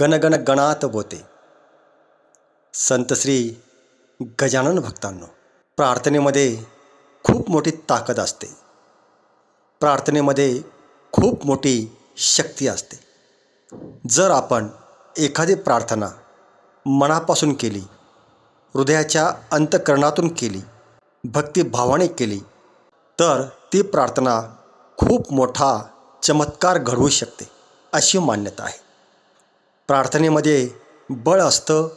गणगण गणात बोते। संत श्री गजानन भक्तांनो प्रार्थनेमध्ये खूप मोठी ताकद असते। प्रार्थनेमध्ये खूप मोठी शक्ती असते। जर आपण एखादी प्रार्थना मनापासून केली हृदयाच्या अंतकरणातून केली भक्तिभावाने केली तर ती प्रार्थना खूप मोठा चमत्कार घडवू शकते अशी मान्यता आहे। प्रार्थनेमध्ये बळ असतं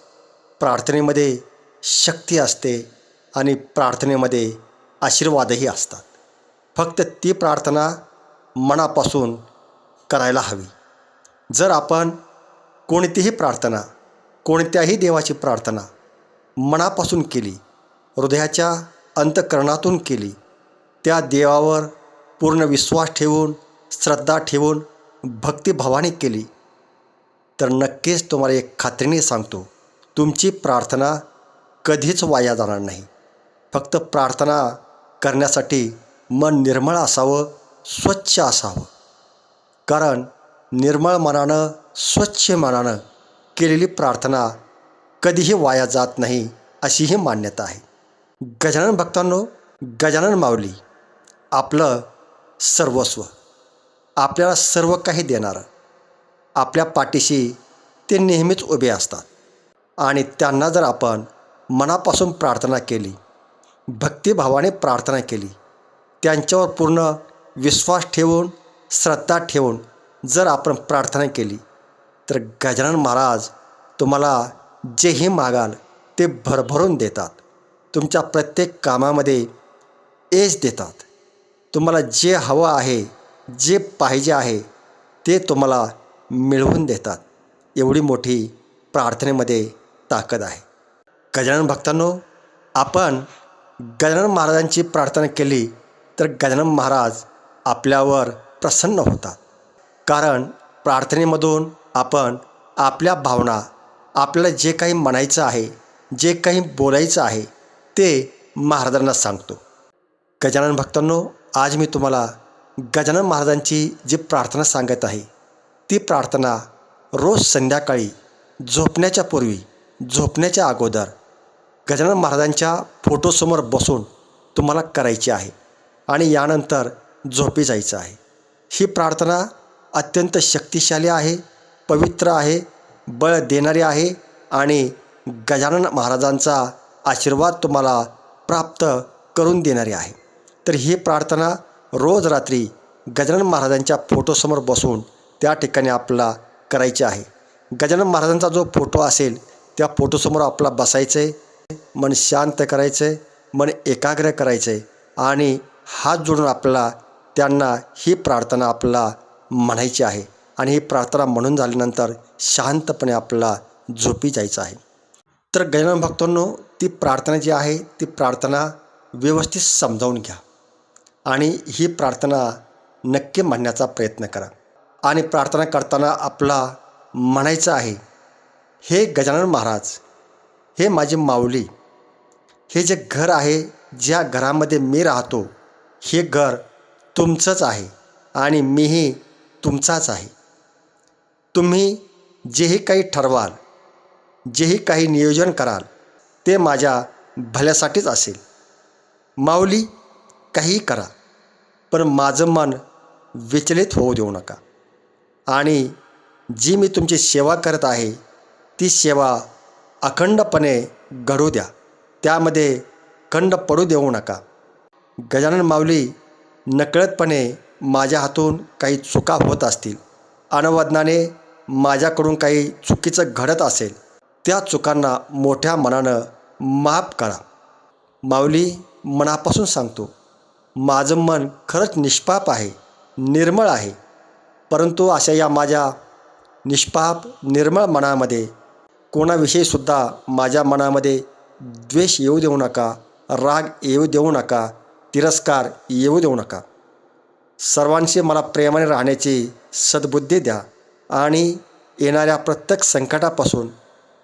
प्रार्थनेमध्ये शक्ती असते आणि प्रार्थनेमध्ये आशीर्वादही असतात. फक्त ती प्रार्थना मनापासून करायला हवी. जर आपण कोणतीही प्रार्थना कोणत्याही देवाची प्रार्थना मनापासून केली हृदयाच्या अंतकरणातून केली त्या देवावर पूर्ण विश्वास ठेवून श्रद्धा ठेवून भक्तिभावाने केली तर नक्कीच तुम्हाला एक खात्रीने सांगतो तुमची प्रार्थना कधीच वाया जाणार नाही. फक्त प्रार्थना करण्यासाठी मन निर्मळ असावं स्वच्छ असावं. कारण निर्मळ मनानं स्वच्छ मनानं केलेली प्रार्थना कधीही वाया जात नाही अशी ही मान्यता आहे. गजानन भक्तांनो गजानन माऊली आपलं सर्वस्व. आपल्याला सर्व काही देणारं. आपल्या पाठीशी ते नेहमीच उभे असतात. आणि त्यांना जर आपण मनापासून प्रार्थना केली भक्तिभावाने प्रार्थना केली त्यांच्यावर पूर्ण विश्वास ठेवून श्रद्धा ठेवून जर आपण प्रार्थना केली तर गजानन महाराज तुम्हाला जेही मागाल ते भरभरून देतात. तुमच्या प्रत्येक कामामध्ये एज देतात. तुम्हाला जे हवं आहे जे पाहिजे आहे ते तुम्हाला मिळवून देतात. एवढी मोठी प्रार्थनेमध्ये ताकद आहे. गजानन भक्तांनो आपण गजानन महाराजांची प्रार्थना केली तर गजानन महाराज आपल्यावर प्रसन्न होतात. कारण प्रार्थनेमधून आपण आपल्या भावना आपल्याला जे काही म्हणायचं आहे जे काही बोलायचं आहे ते महाराजांना सांगतो. गजानन भक्तांनो आज मी तुम्हाला गजानन महाराजांची जी प्रार्थना सांगत आहे ती प्रार्थना रोज संध्याकाळी झोपण्याच्या पूर्वी झोपण्याच्या अगोदर गजानन महाराजांच्या फोटोसमोर बसून तुम्हाला करायची आहे आणि यानंतर झोपी जायचं आहे. ही प्रार्थना अत्यंत शक्तिशाली आहे पवित्र आहे बळ देणारी आहे आणि गजानन महाराजांचा आशीर्वाद तुम्हाला प्राप्त करून देणारी आहे. तर ही प्रार्थना रोज रात्री गजानन महाराजांच्या फोटोसमोर बसून त्या ठिकाणी आपला करायची आहे. गजानन महाराजांचा जो फोटो असेल त्या फोटोसमोर आपला बसायचं आहे मन शांत करायचं आहे मन एकाग्र करायचं आहे आणि हात जोडून आपल्याला त्यांना ही प्रार्थना आपला म्हणायची आहे आणि ही प्रार्थना म्हणून झाल्यानंतर शांतपणे आपला झोपी जायचं आहे. तर गजानन भक्तांनो ती प्रार्थना जी आहे ती प्रार्थना व्यवस्थित समजावून घ्या आणि ही प्रार्थना नक्की म्हणण्याचा प्रयत्न करा. आणि प्रार्थना करताना आपला म्हणायचं आहे हे गजानन महाराज हे माझी माऊली हे जे घर आहे ज्या घरामध्ये मी राहतो हे घर तुमचंच आहे आणि मीही तुमचाच आहे. तुम्ही जेही काही ठरवाल जेही काही नियोजन कराल ते माझ्या भल्यासाठीच असेल. माऊली काहीही करा पण माझं मन विचलित होऊ देऊ नका. आणि जी मी तुमची सेवा करत आहे ती सेवा अखंडपणे घडू द्या. त्यामध्ये खंड पडू देऊ नका. गजानन माऊली नकळतपणे माझ्या हातून काही चुका होत असतील. अनवदनाने माझ्याकडून काही चुकीचं घडत असेल त्या चुकांना मोठ्या मनानं माफ करा. माऊली मनापासून सांगतो माझं मन खरंच निष्पाप आहे निर्मळ आहे. परंतु अशा या माझ्या निष्पाप निर्मळ मनामध्ये कोणाविषयीसुद्धा माझ्या मनामध्ये द्वेष येऊ देऊ नका राग येऊ देऊ नका तिरस्कार येऊ देऊ नका. सर्वांशी मला प्रेमाने राहण्याची सद्बुद्धी द्या आणि येणाऱ्या प्रत्येक संकटापासून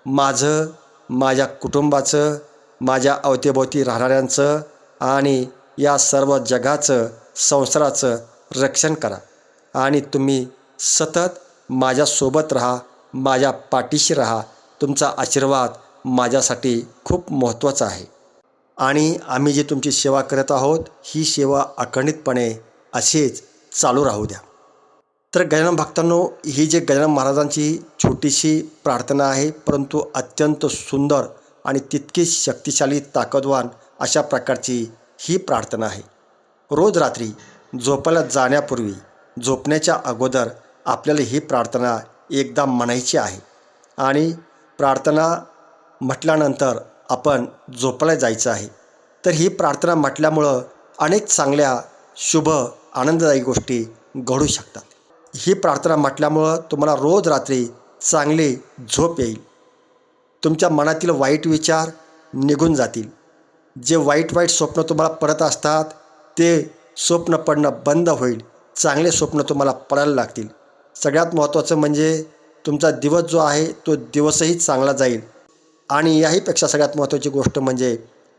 माझं माझ्या कुटुंबाचं माझ्या अवतीभोवती राहणाऱ्यांचं आणि या सर्व जगाचं संसाराचं रक्षण करा. आणि तुम्ही सतत माझ्यासोबत राहा माझ्या पाठीशी राहा. तुमचा आशीर्वाद माझ्यासाठी खूप महत्त्वाचा आहे. आणि आम्ही जी तुमची सेवा करत आहोत ही सेवा अखंडितपणे अशीच चालू राहू द्या. तर गजानन भक्तांनो ही जी गजानन महाराजांची छोटीशी प्रार्थना आहे परंतु अत्यंत सुंदर आणि तितकी शक्तिशाली ताकदवान अशा प्रकारची ही प्रार्थना आहे. रोज रात्री झोपायला जाण्यापूर्वी झोपण्याच्या अगोदर आपल्याला ही प्रार्थना एकदा म्हणायची आहे. आणि प्रार्थना म्हटल्यानंतर आपण झोपायला जायचं आहे. तर ही प्रार्थना म्हटल्यामुळं अनेक चांगल्या शुभ आनंददायी गोष्टी घडू शकतात. ही प्रार्थना म्हटल्यामुळं तुम्हाला रोज रात्री चांगली झोप येईल. तुमच्या मनातील वाईट विचार निघून जातील. जे वाईट वाईट स्वप्न तुम्हाला पडत असतात ते स्वप्न पडणं बंद होईल. चांगले स्वप्न तुम्हाला पडायला लागतील. सगळ्यात महत्त्वाचं म्हणजे तुमचा दिवस जो आहे तो दिवसही चांगला जाईल. आणि याहीपेक्षा सगळ्यात महत्त्वाची गोष्ट म्हणजे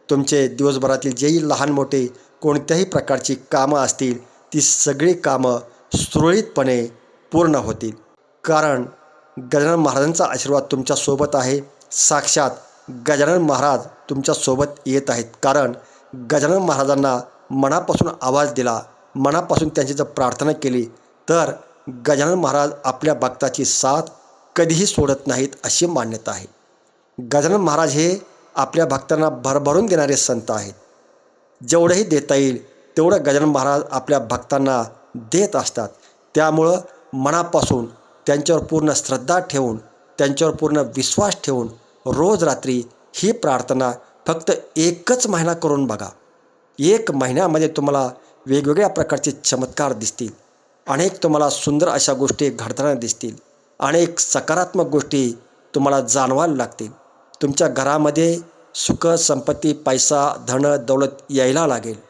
तुमचे दिवसभरातील जेही लहान मोठे कोणत्याही प्रकारची कामं असतील ती सगळी कामं सुरळीतपणे पूर्ण होतील. कारण गजानन महाराजांचा आशीर्वाद तुमच्यासोबत आहे. साक्षात गजानन महाराज तुमच्यासोबत येत आहेत. कारण गजानन महाराजांना मनापासून आवाज दिला मनापासून त्यांची जर प्रार्थना केली तर गजानन महाराज आपल्या भक्ताची साथ कधीही सोडत नाहीत अशी मान्यता आहे. गजानन महाराज हे आपल्या भक्तांना भरभरून देणारे संत आहेत. जेवढंही देता येईल तेवढं गजानन महाराज आपल्या भक्तांना देत असतात. त्यामुळं मनापासून त्यांच्यावर पूर्ण श्रद्धा ठेवून त्यांच्यावर पूर्ण विश्वास ठेवून रोज रात्री ही प्रार्थना फक्त एकच महिना करून बघा. एक महिन्यामध्ये तुम्हाला वेगवेगळ्या प्रकारचे चमत्कार दिसतील. अनेक तुम्हाला सुंदर अशा गोष्टी घडताना दिसतील. अनेक सकारात्मक गोष्टी तुम्हाला जाणवायला लागतील. तुमच्या घरामध्ये सुख संपत्ती पैसा धन दौलत यायला लागेल.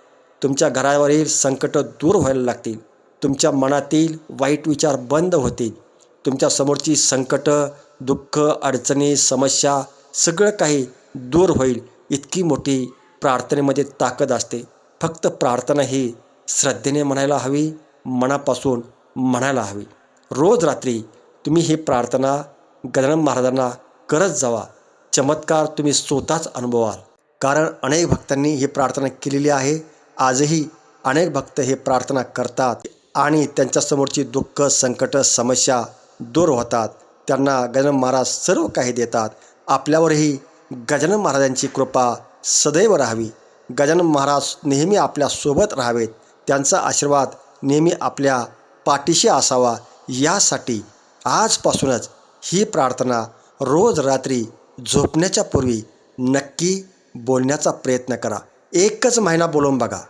तुमच्या घरावरील संकट दूर व्हायला लागतील. तुमच्या मनातील वाईट विचार बंद होतील. तुमच्या समोरची संकट दुःख अडचणी समस्या सगळं काही दूर होईल. इतकी मोठी प्रार्थनेमध्ये ताकद असते. फक्त प्रार्थना ही श्रद्धेने म्हणायला हवी मनापासून म्हणायला हवी. रोज रात्री तुम्ही ही प्रार्थना गजानन महाराजांना करत जावा. चमत्कार तुम्ही स्वतःच अनुभवाल. कारण अनेक भक्तांनी ही प्रार्थना केलेली आहे. आजही अनेक भक्त हे प्रार्थना करतात आणि त्यांच्यासमोरची दुःख संकट समस्या दूर होतात. त्यांना गजानन महाराज सर्व काही देतात. आपल्यावरही गजानन महाराजांची कृपा सदैव राहावी. गजानन महाराज नेहमी आपल्यासोबत राहावेत. त्यांचा आशीर्वाद नेहमी आपल्या पाठीशी असावा. यासाठी आजपासूनच ही प्रार्थना रोज रात्री झोपण्याच्या पूर्वी नक्की बोलण्याचा प्रयत्न करा. एकच महिना बोलून बघा.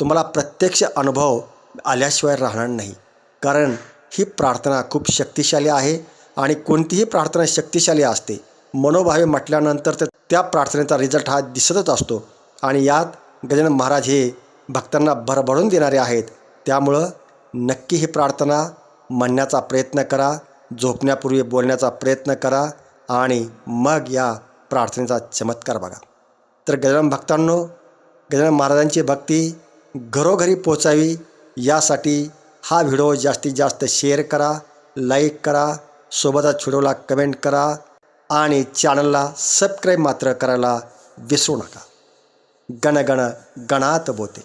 तुम्हाला प्रत्यक्ष अनुभव आल्याशिवाय राहणार नाही. कारण ही प्रार्थना खूप शक्तिशाली आहे आणि कोणतीही प्रार्थना शक्तिशाली असते. मनोभावे म्हटल्यानंतर तर त्या प्रार्थनेचा रिझल्ट हा दिसतच असतो. आणि यात गजानन महाराज हे भक्तांना भरभरून देणारे आहेत. त्यामुळं नक्की ही प्रार्थना म्हणण्याचा प्रयत्न करा झोपण्यापूर्वी बोलण्याचा प्रयत्न करा आणि मग या प्रार्थनेचा चमत्कार बघा. तर गजानन भक्तांनो गजानन महाराजांची भक्ती घरोघरी पोचावी यासाठी हा व्हिडिओ जास्तीत जास्त शेअर करा लाईक करा सोबतच व्हिडिओला कमेंट करा आणि चॅनलला सबस्क्राईब मात्र करायला विसरू नका. गणगण गणात बोते.